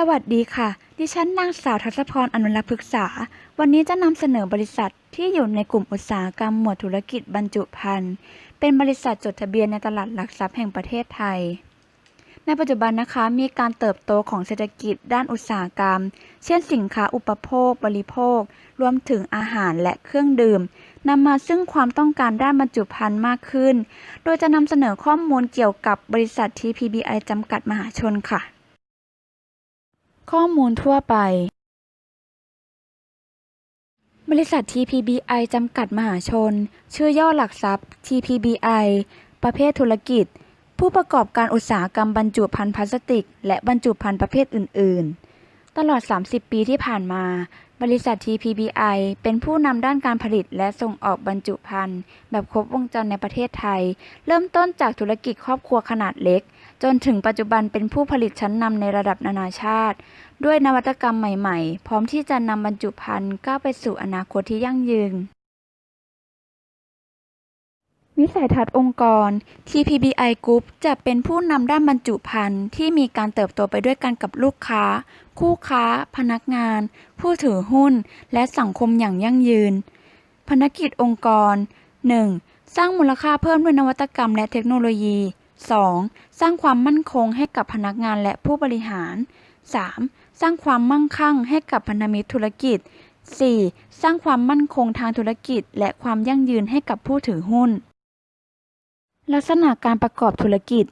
สวัสดีค่ะ ดิฉันนางสาวทัศพรอนุรักษ์พฤกษา วันนี้จะนำเสนอบริษัทที่อยู่ในกลุ่มอุตสาหกรรมหมวดธุรกิจบรรจุภัณฑ์ เป็นบริษัทจดทะเบียนในตลาดหลักทรัพย์แห่งประเทศไทย ในปัจจุบันนะคะมีการเติบโตของเศรษฐกิจด้านอุตสาหกรรม เช่นสินค้าอุปโภค บริโภค รวมถึงอาหารและเครื่องดื่มนำมาซึ่งความต้องการด้านบรรจุภัณฑ์มากขึ้น โดยจะนำเสนอข้อมูลเกี่ยวกับบริษัท TPBI จำกัดมหาชนค่ะ ข้อมูลทั่วไป บริษัท TPBI จำกัดมหาชน ชื่อย่อหลักทรัพย์ TPBI ประเภทธุรกิจ ผู้ประกอบการอุตสาหกรรมบรรจุภัณฑ์พลาสติก และบรรจุภัณฑ์ประเภทอื่น ๆ ตลอด 30 ปีที่ผ่านมา บริษัท TPBI เป็นผู้นำด้านการผลิตและส่งออกบรรจุภัณฑ์แบบครบวงจรในประเทศไทย เริ่มต้นจากธุรกิจครอบครัวขนาดเล็ก จนถึงปัจจุบันเป็นผู้ผลิตชั้นนำในระดับนานาชาติ ด้วยนวัตกรรมใหม่ๆ พร้อมที่จะนำบรรจุภัณฑ์ก้าวไปสู่อนาคตที่ยั่งยืนวิสัยทัศน์องค์กร TPBI Group จะเป็นผู้นำด้านบรรจุภัณฑ์ที่มีการเติบโตไปด้วยกันกับลูกค้า คู่ค้า พนักงาน ผู้ถือหุ้น และสังคมอย่างยั่งยืน ภารกิจองค์กร 1. สร้างมูลค่าเพิ่มด้วยนวัตกรรมและเทคโนโลยี 2. สร้างความมั่นคงให้กับพนักงานและผู้บริหาร 3. สร้างความมั่งคั่งให้กับพันธมิตรธุรกิจ 4. สร้างความมั่นคงทางธุรกิจ และความยั่งยืนให้กับผู้ถือหุ้น ลักษณะการประกอบธุรกิจ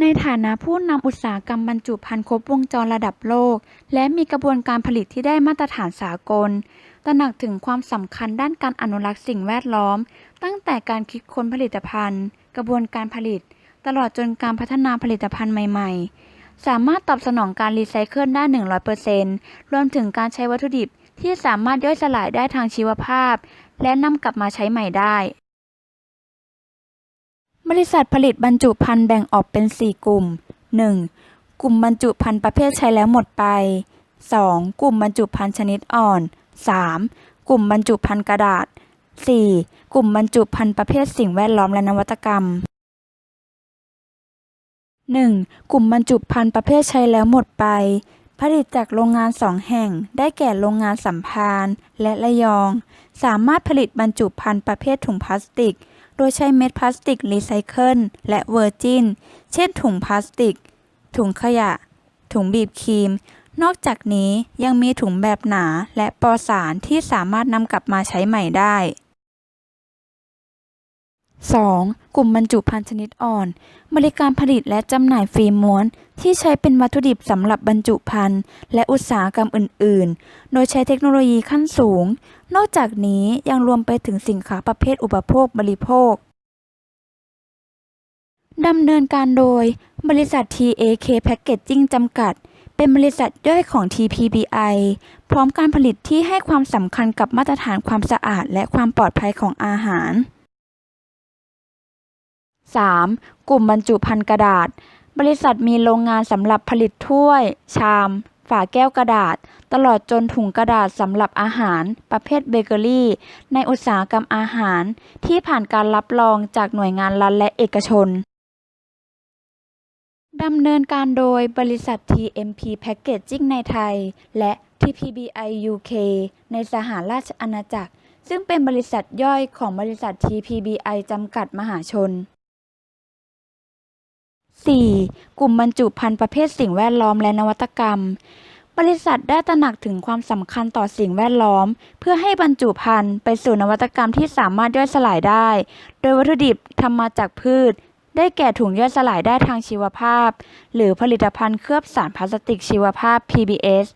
ในฐานะผู้นำอุตสาหกรรมบรรจุภัณฑ์ครบวงจรระดับโลก และมีกระบวนการผลิตที่ได้มาตรฐานสากล ตระหนักถึงความสำคัญด้านการอนุรักษ์สิ่งแวดล้อม ตั้งแต่การคิดค้นผลิตภัณฑ์ กระบวนการผลิต ตลอดจนการพัฒนาผลิตภัณฑ์ใหม่ ๆ สามารถตอบสนองการรีไซเคิลได้ 100%รวมถึงการใช้วัตถุดิบที่สามารถย่อยสลายได้ทางชีวภาพ และนำกลับมาใช้ใหม่ได้ บริษัทผลิตบรรจุภัณฑ์แบ่งออกเป็น 4 กลุ่ม 1. กลุ่มบรรจุภัณฑ์ประเภทใช้แล้วหมดไป 2. กลุ่มบรรจุภัณฑ์ชนิดอ่อน 3. กลุ่มบรรจุภัณฑ์กระดาษ 4. กลุ่มบรรจุภัณฑ์ประเภทสิ่งแวดล้อมและนวัตกรรม 1. กลุ่มบรรจุภัณฑ์ประเภทใช้แล้วหมดไป ผลิตจากโรงงานสองแห่ง ได้แก่โรงงานสัมพานและระยอง สามารถผลิตบรรจุภัณฑ์ประเภทถุงพลาสติก โดยใช้เม็ดพลาสติกรีไซเคิลและเวอร์จินเช่นถุงพลาสติก ถุงขยะ ถุงบีบครีม นอกจากนี้ยังมีถุงแบบหนาและปอสารที่สามารถนำกลับมาใช้ใหม่ได้ 2. กลุ่มบรรจุภัณฑ์ชนิดอ่อน บริการผลิตและจำหน่ายฟิล์มม้วน ที่ใช้เป็นวัตถุดิบสำหรับบรรจุภัณฑ์และอุตสาหกรรมอื่น ๆ โดยใช้เทคโนโลยีขั้นสูง นอกจากนี้ยังรวมไปถึงสินค้าประเภทอุปโภคบริโภคดำเนินการโดย บริษัท TAK Packaging จำกัด เป็นบริษัทย่อยของ TPBI พร้อมการผลิตที่ให้ความสำคัญกับมาตรฐานความสะอาดและความปลอดภัยของอาหาร 3. กลุ่มบรรจุภัณฑ์กระดาษ บริษัทมีโรงงานสำหรับผลิตถ้วย ชาม ฝาแก้วกระดาษ ตลอดจนถุงกระดาษสำหรับอาหาร ประเภทเบเกอรี่ ในอุตสาหกรรมอาหาร ที่ผ่านการรับรองจากหน่วยงานรัฐและเอกชนดำเนินการโดยบริษัท TMP Packaging ในไทย และ TPBI UK ในสหราชอาณาจักร ซึ่งเป็นบริษัทย่อยของบริษัท TPBI จำกัดมหาชน 4. กลุ่มบรรจุภัณฑ์ประเภทสิ่งแวดล้อมและนวัตกรรม บริษัทได้ตระหนักถึงความสำคัญต่อสิ่งแวดล้อม เพื่อให้บรรจุภัณฑ์ไปสู่นวัตกรรมที่สามารถย่อยสลายได้ โดยวัตถุดิบทำมาจากพืช ได้แก่ถุงย่อยสลายได้ทางชีวภาพ หรือผลิตภัณฑ์เคลือบสารพลาสติกชีวภาพ PBS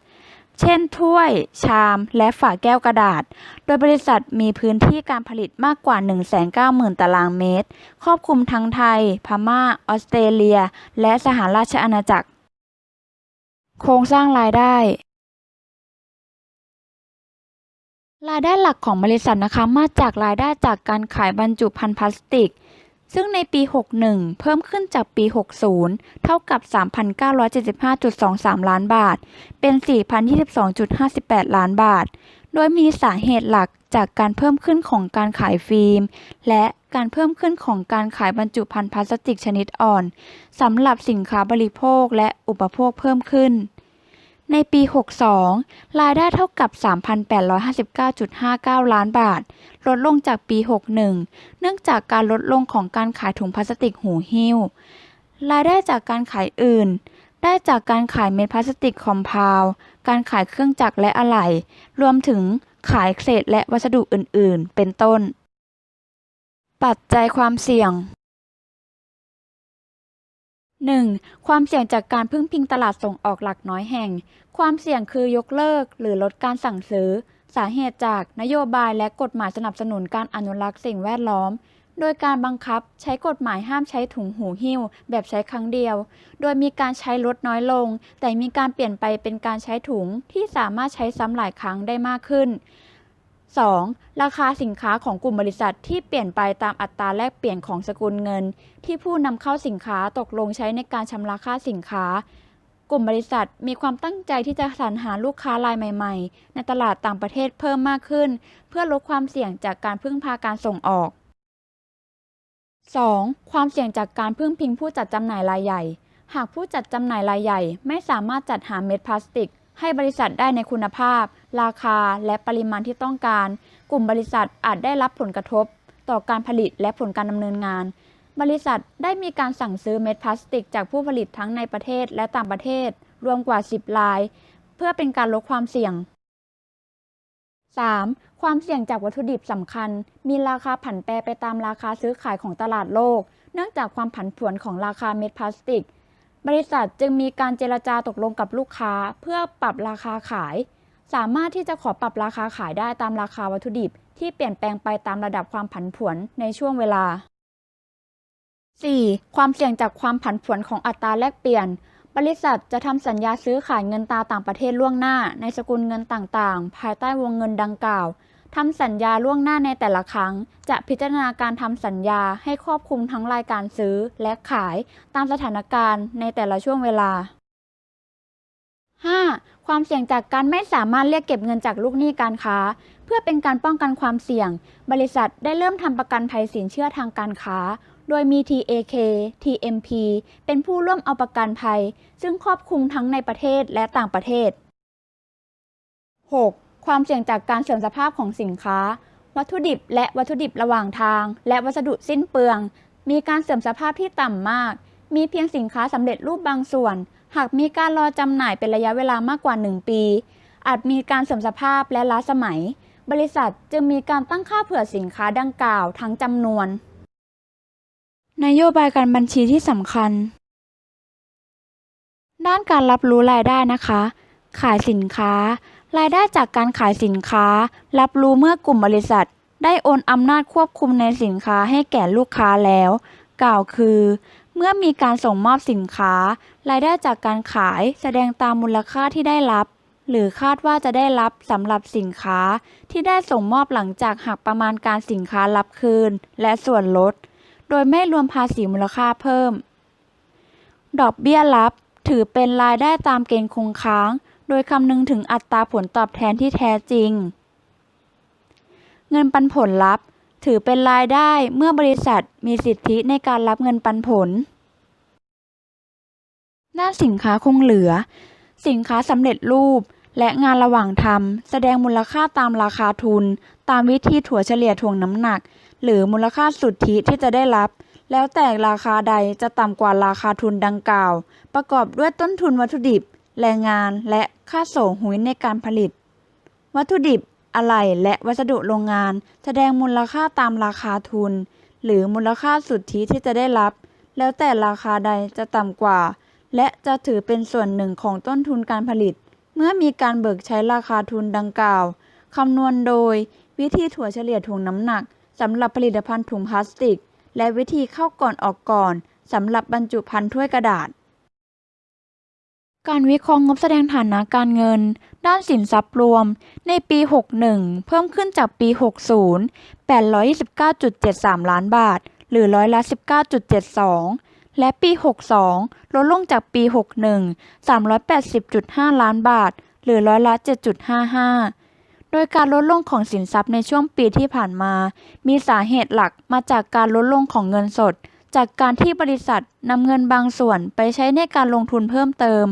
เช่น ถ้วย ชาม และฝาแก้วกระดาษ โดยบริษัทมีพื้นที่การผลิตมากกว่า 190,000 ตารางเมตร ครอบคลุมทั้งไทย พม่า ออสเตรเลีย และสหราชอาณาจักร โครงสร้างรายได้ รายได้หลักของบริษัทนะคะมาจากรายได้จากการขายบรรจุภัณฑ์พลาสติก ซึ่งในปี 61 เพิ่มขึ้นจากปี 60 เท่ากับ 3,975.23 ล้านบาท เป็น 4,022.58 ล้านบาท โดยมีสาเหตุหลักจากการเพิ่มขึ้นของการขายฟิล์ม และการเพิ่มขึ้นของการขายบรรจุภัณฑ์พลาสติกชนิดอ่อนสำหรับสินค้าบริโภคและอุปโภคเพิ่มขึ้น ในปี 62 รายได้เท่ากับ 3,859.59 ล้านบาท ลดลงจากปี 61 เนื่องจากการลดลงของการขายถุงพลาสติกหูหิ้ว รายได้จากการขายอื่น ได้จากการขายเม็ดพลาสติกคอมเพลด์การขายเครื่องจักรและอะไหล่ รวมถึงขายเศษและวัสดุอื่น ๆ เป็นต้น ปัจจัยความเสี่ยง 1. ความเสี่ยงจากการพึ่งพิงตลาดส่งออกหลักน้อยแห่ง ความเสี่ยงคือยกเลิกหรือลดการสั่งซื้อ สาเหตุจากนโยบายและกฎหมายสนับสนุนการอนุรักษ์สิ่งแวดล้อม โดยการบังคับใช้กฎหมายห้ามใช้ถุงหูหิ้ว แบบใช้ครั้งเดียว โดยมีการใช้ลดน้อยลง แต่มีการเปลี่ยนไปเป็นการใช้ถุงที่สามารถใช้ซ้ำหลายครั้งได้มากขึ้น 2. ราคาสินค้าของกลุ่มบริษัทที่เปลี่ยนไปตามอัตราแลกเปลี่ยนของสกุลเงิน ที่ผู้นำเข้าสินค้าตกลงใช้ในการชำระค่าสินค้า กลุ่มบริษัทมีความตั้งใจที่จะสรรหาลูกค้ารายใหม่ ๆ ในตลาดต่างประเทศเพิ่มมากขึ้น เพื่อลดความเสี่ยงจากการพึ่งพาการส่งออก 2. ความเสี่ยงจากการพึ่งพิงผู้จัดจำหน่ายรายใหญ่ หากผู้จัดจำหน่ายรายใหญ่ ไม่สามารถจัดหาเม็ดพลาสติก ให้บริษัทได้ในคุณภาพ ราคา และปริมาณที่ต้องการ กลุ่มบริษัทอาจได้รับผลกระทบ ต่อการผลิตและผลการดำเนินงาน บริษัทได้มีการสั่งซื้อเม็ดพลาสติก จากผู้ผลิตทั้งในประเทศและต่างประเทศ รวมกว่า 10 ราย เพื่อเป็นการลดความเสี่ยง 3. ความเสี่ยงจากวัตถุดิบสำคัญ มีราคาผันแปรไปตามราคาซื้อขายของตลาดโลก เนื่องจากความผันผวนของราคาเม็ดพลาสติก บริษัทจึงมีการเจรจาตกลงกับลูกค้า เพื่อปรับราคาขาย สามารถที่จะขอปรับราคาขายได้ตามราคาวัตถุดิบ ที่เปลี่ยนแปลงไปตามระดับความผันผวนในช่วงเวลา 4. ความเสี่ยงจากความผันผวนของอัตราแลกเปลี่ยน บริษัทจะทำสัญญาซื้อขายเงินตราต่างประเทศล่วงหน้า ในสกุลเงินต่างๆ ภายใต้วงเงินดังกล่าว ทำสัญญาล่วงหน้าในแต่ละครั้ง จะพิจารณาการทำสัญญาให้ครอบคลุมทั้งรายการซื้อและขายตามสถานการณ์ในแต่ละช่วงเวลา 5. ความเสี่ยงจากการไม่สามารถเรียกเก็บเงินจากลูกหนี้การค้า เพื่อเป็นการป้องกันความเสี่ยง บริษัทได้เริ่มทำประกันภัยสินเชื่อทางการค้า โดยมี TAK TMP เป็นผู้ร่วมเอาประกันภัย ซึ่งครอบคลุมทั้งในประเทศและต่างประเทศ 6. ความเสี่ยงจากการเสื่อมสภาพของสินค้า วัตถุดิบและวัตถุดิบระหว่างทาง และวัสดุสิ้นเปลือง มีการเสื่อมสภาพที่ต่ำมาก มีเพียงสินค้าสำเร็จรูปบางส่วน หากมีการรอจำหน่ายเป็นระยะเวลามากกว่า 1 ปี อาจมีการเสื่อมสภาพและล้าสมัย บริษัทจึงมีการตั้งค่าเผื่อสินค้าดังกล่าวทั้งจำนวน นโยบายการบัญชีที่สำคัญ ด้านการรับรู้รายได้นะคะ ขายสินค้า รายได้จากการขายสินค้า รับรู้เมื่อกลุ่มบริษัท ได้โอนอำนาจควบคุมในสินค้าให้แก่ลูกค้าแล้ว กล่าวคือ เมื่อมีการส่งมอบสินค้า รายได้จากการขายแสดงตามมูลค่าที่ได้รับ หรือคาดว่าจะได้รับสำหรับสินค้าที่ได้ส่งมอบหลังจากหักประมาณการสินค้ารับคืน และส่วนลด โดยไม่รวมภาษีมูลค่าเพิ่ม ดอกเบี้ยรับ ถือเป็นรายได้ตามเกณฑ์คงค้าง โดยคำนึงถึงอัตราผลตอบแทนที่แท้จริง เงินปันผลลัพธ์ ถือเป็นรายได้เมื่อบริษัทมีสิทธิในการรับเงินปันผลด้าสินค้าคงเหลือ สินค้าสำเร็จรูปและงานระหว่างทำแสดงมูลค่าตามราคาทุน ตามวิธีถั่วเฉลี่ยถ่วงน้ำหนัก หรือมูลค่าสุทธิที่จะได้รับ แล้วแต่ราคาใดจะต่ำกว่าราคาทุนดังกล่าว ประกอบด้วยต้นทุนวัตถุดิบ แรงงานและ ค่าส่งหุยในการผลิต วัตถุดิบอะไหล่และวัสดุโรงงาน แสดงมูลค่าตามราคาทุน หรือมูลค่าสุทธิที่จะได้รับ แล้วแต่ราคาใดจะต่ำกว่า และจะถือเป็นส่วนหนึ่งของต้นทุนการผลิต เมื่อมีการเบิกใช้ราคาทุนดังกล่าวคำนวณโดย วิธีถั่วเฉลี่ยถ่วงน้ำหนักสำหรับผลิตภัณฑ์ถุงพลาสติก และวิธีเข้าก่อนออกก่อนสำหรับบรรจุภัณฑ์ถ้วยกระดาษ การวิเคราะห์งบแสดงฐานะการเงิน ด้านสินทรัพย์รวม ในปี 61 เพิ่มขึ้นจากปี 60 829.73 ล้านบาท หรือร้อยละ 19.72 และปี 62 ลดลงจากปี 61 380.5 ล้านบาท หรือร้อยละ 7.55 โดยการลดลงของสินทรัพย์ในช่วงปีที่ผ่านมา มีสาเหตุหลักมาจากการลดลงของเงินสด จากการที่บริษัทนำเงินบางส่วนไปใช้ในการลงทุนเพิ่มเติม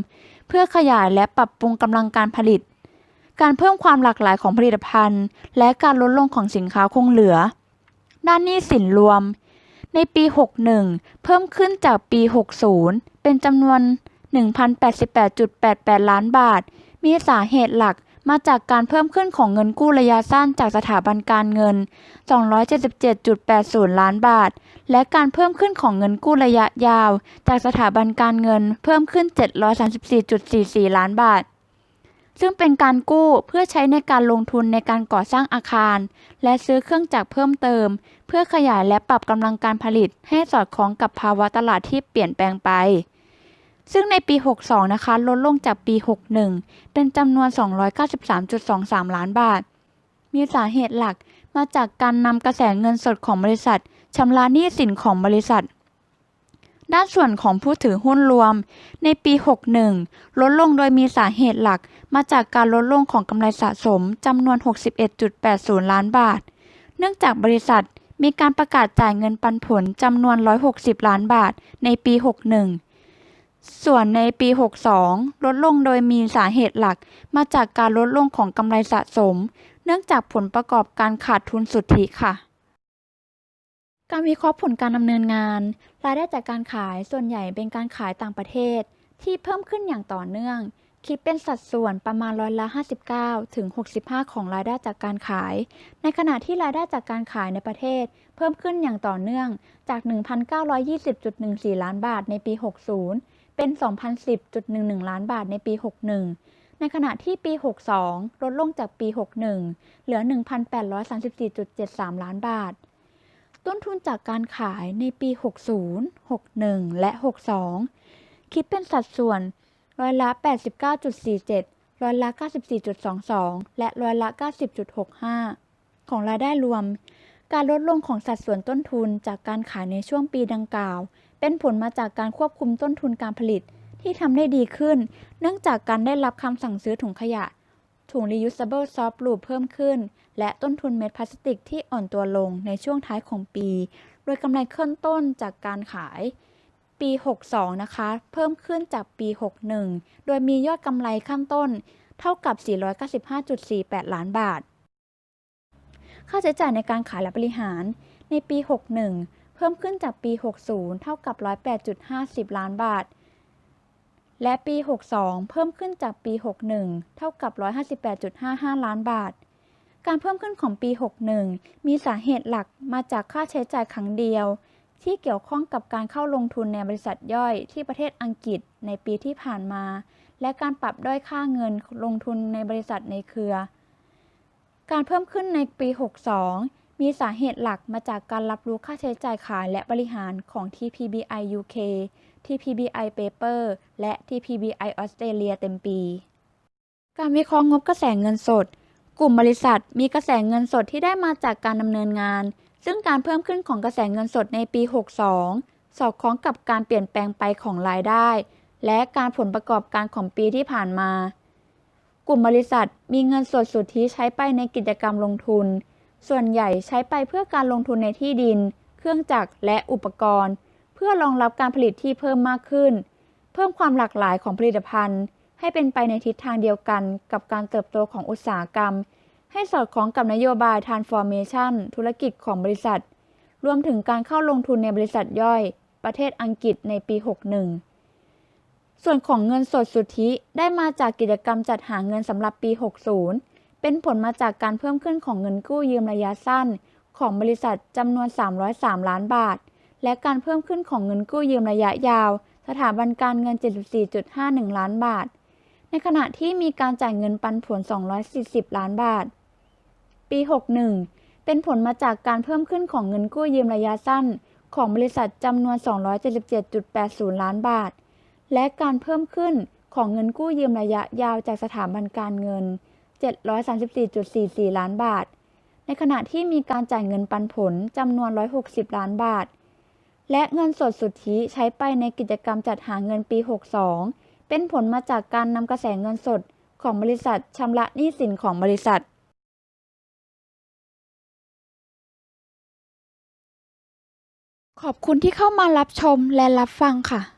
เพื่อขยายและปรับปรุงกำลังการผลิต การเพิ่มความหลากหลายของผลิตภัณฑ์ และการลดลงของสินค้าคงเหลือ ด้านหนี้สินรวม ในปี 61 เพิ่มขึ้นจากปี 60 เป็นจำนวน 1,088.88 ล้านบาท มีสาเหตุหลัก มาจากการเพิ่มขึ้นของเงินกู้ระยะสั้นจากสถาบันการเงิน 277.80 ล้านบาท และการเพิ่มขึ้นของเงินกู้ระยะยาว จากสถาบันการเงินเพิ่มขึ้น 734.44 ล้านบาท ซึ่งเป็นการกู้เพื่อใช้ในการลงทุนในการก่อสร้างอาคาร และซื้อเครื่องจักรเพิ่มเติม เพื่อขยายและปรับกำลังการผลิตให้สอดคล้องกับภาวะตลาดที่เปลี่ยนแปลงไป ซึ่งในปี 62 นะคะ ลดลงจากปี 61 เป็นจำนวน 293.23 ล้านบาท มีสาเหตุหลักมาจากการนำกระแสเงินสดของบริษัทชำระหนี้สินของบริษัท ด้านส่วนของผู้ถือหุ้นรวม ในปี 61 ลดลงโดยมีสาเหตุหลักมาจากการลดลงของกำไรสะสมจำนวน 61.80 ล้านบาท เนื่องจากบริษัทมีการประกาศจ่ายเงินปันผลจำนวน 160 ล้านบาทในปี 61 ส่วนในปี 62 ลดลงโดยมีสาเหตุหลักมาจากการลดลงของกำไรสะสม เนื่องจากผลประกอบการขาดทุนสุทธิค่ะ การวิเคราะห์ผลการดำเนินงาน รายได้จากการขายส่วนใหญ่เป็นการขายต่างประเทศ ที่เพิ่มขึ้นอย่างต่อเนื่อง คิดเป็นสัดส่วนประมาณร้อยละ 59 ถึง 65 ของรายได้จากการขาย ในขณะที่รายได้จากการขายในประเทศ เพิ่มขึ้นอย่างต่อเนื่องจาก 1,920.14 ล้านบาทในปี 60 เป็น 2,010.11 ล้านบาทในปี 61 ในขณะที่ปี 62 ลดลงจากปี 61 เหลือ 1,834.73 ล้านบาท ต้นทุนจากการขายในปี 60 61 และ 62 คิดเป็นสัดส่วนร้อยละ 89.47 ร้อยละ 94.22 และร้อยละ 90.65 ของรายได้รวม การลดลงของสัดส่วนต้นทุนจากการขายในช่วงปีดังกล่าว เป็นผลมาจากการควบคุมต้นทุนการผลิตที่ทำได้ดีขึ้น เนื่องจากการได้รับคำสั่งซื้อถุงขยะ ถุง reusable soft loop เพิ่มขึ้น และต้นทุนเม็ดพลาสติกที่อ่อนตัวลงในช่วงท้ายของปี โดยกำไรขั้นต้นจากการขาย ปี 62 นะคะ เพิ่มขึ้นจากปี 61 โดยมียอดกำไรขั้นต้น เท่ากับ 495.48 ล้านบาท ค่าใช้จ่ายในการขายและบริหาร ในปี 61 เพิ่มขึ้นจากปี 60 เท่ากับ 108.50 ล้านบาท และปี 62 เพิ่มขึ้นจากปี 61 เท่ากับ 158.55 ล้านบาท การเพิ่มขึ้นของปี 61 มีสาเหตุหลักมาจากค่าใช้จ่ายครั้งเดียว ที่เกี่ยวข้องกับการเข้าลงทุนในบริษัทย่อยที่ประเทศอังกฤษในปีที่ผ่านมา และการปรับด้อยค่าเงินลงทุนในบริษัทในเครือ การเพิ่มขึ้นในปี 62 มีสาเหตุหลักมาจากการรับรู้ค่าใช้จ่ายขายและบริหารของ TPBI UK TPBI Paper และ TPBI Australia เต็มปี การวิเคราะห์งบกระแสเงินสด กลุ่มบริษัทมีกระแสเงินสดที่ได้มาจากการดำเนินงาน ซึ่งการเพิ่มขึ้นของกระแสเงินสดในปี 62 สอดคล้องกับการเปลี่ยนแปลงไปของรายได้ และการผลประกอบการของปีที่ผ่านมา กลุ่มบริษัทมีเงินสดสุทธิใช้ไปในกิจกรรมลงทุน ส่วนใหญ่ใช้ไปเพื่อการลงทุนในที่ดิน เครื่องจักรและอุปกรณ์ เพื่อรองรับการผลิตที่เพิ่มมากขึ้น เพิ่มความหลากหลายของผลิตภัณฑ์ ให้เป็นไปในทิศทางเดียวกันกับการเติบโตของอุตสาหกรรม ให้สอดคล้องกับนโยบาย transformation ธุรกิจของบริษัท รวมถึงการเข้าลงทุนในบริษัทย่อย ประเทศอังกฤษในปี 61 ส่วนของเงินสดสุทธิได้มาจากกิจกรรมจัดหาเงินสำหรับปี 60 เป็นผลมาจากการเพิ่มขึ้นของเงินกู้ยืมระยะสั้น ของบริษัทจำนวน 303 ล้านบาท และการเพิ่มขึ้นของเงินกู้ยืมระยะยาว สถาบันการเงิน 74.51 ล้านบาท ในขณะที่มีการจ่ายเงินปันผล 240 ล้านบาท ปี 61 เป็นผลมาจากการเพิ่มขึ้นของเงินกู้ยืมระยะสั้น ของบริษัทจำนวน 277.80 ล้านบาท และการเพิ่มขึ้นของเงินกู้ยืมระยะยาวจากสถาบันการเงิน 734.44 ล้านบาท ในขณะที่มีการจ่ายเงินปันผลจำนวน 160 ล้านบาท และเงินสดสุทธิใช้ไปในกิจกรรมจัดหาเงินปี 62 เป็นผลมาจากการนำกระแสเงินสดของบริษัทชำระหนี้สินของบริษัทขอบคุณที่เข้ามารับชมและรับฟังค่ะ